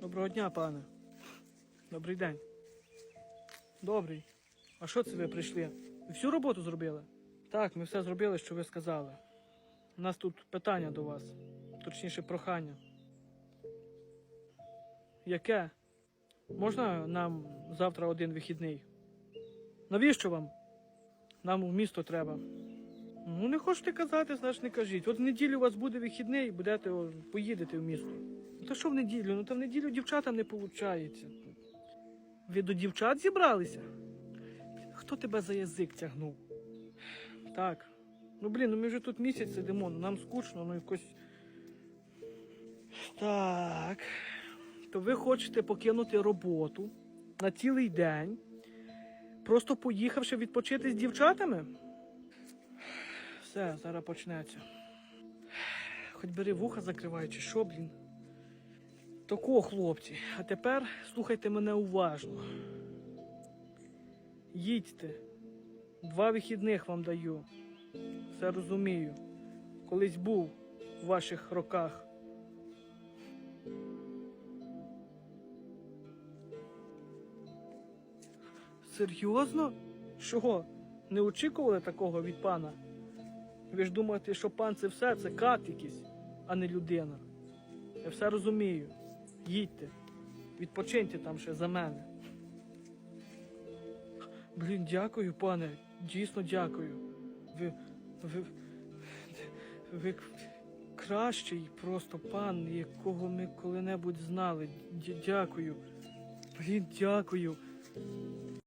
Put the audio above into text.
Доброго дня, пане. Добрий день. Добрий. А що це ви прийшли? Ви всю роботу зробили? Так, ми все зробили, що ви сказали. У нас тут питання до вас. Точніше, прохання. Яке? Можна нам завтра один вихідний? Навіщо вам? Нам в місто треба. Ну, не хочете казати, значить не кажіть. От в неділю у вас буде вихідний, будете поїдете в місто. Та що в неділю? Ну та в неділю дівчатам не виходить. Ви до дівчат зібралися? Хто тебе за язик тягнув? Так. Ну блін, ну ми вже тут місяць сидимо, ну нам скучно, ну якось. Так. То ви хочете покинути роботу на цілий день, просто поїхавши відпочити з дівчатами? Все, зараз почнеться. Хоч бери вуха закривай, чи що, блін. Тако, хлопці, а тепер слухайте мене уважно. Їдьте. Два вихідних вам даю. Все розумію. Колись був у ваших роках. Серйозно? Чого? Не очікували такого від пана? Ви ж думаєте, що пан це все, це кат якийсь, а не людина. Я все розумію. Їдьте, відпочиньте там ще за мене. Блін, дякую, пане. Дійсно дякую. Ви. Ви. Ви кращий просто пан, якого ми коли-небудь знали. Дякую. Блін, дякую.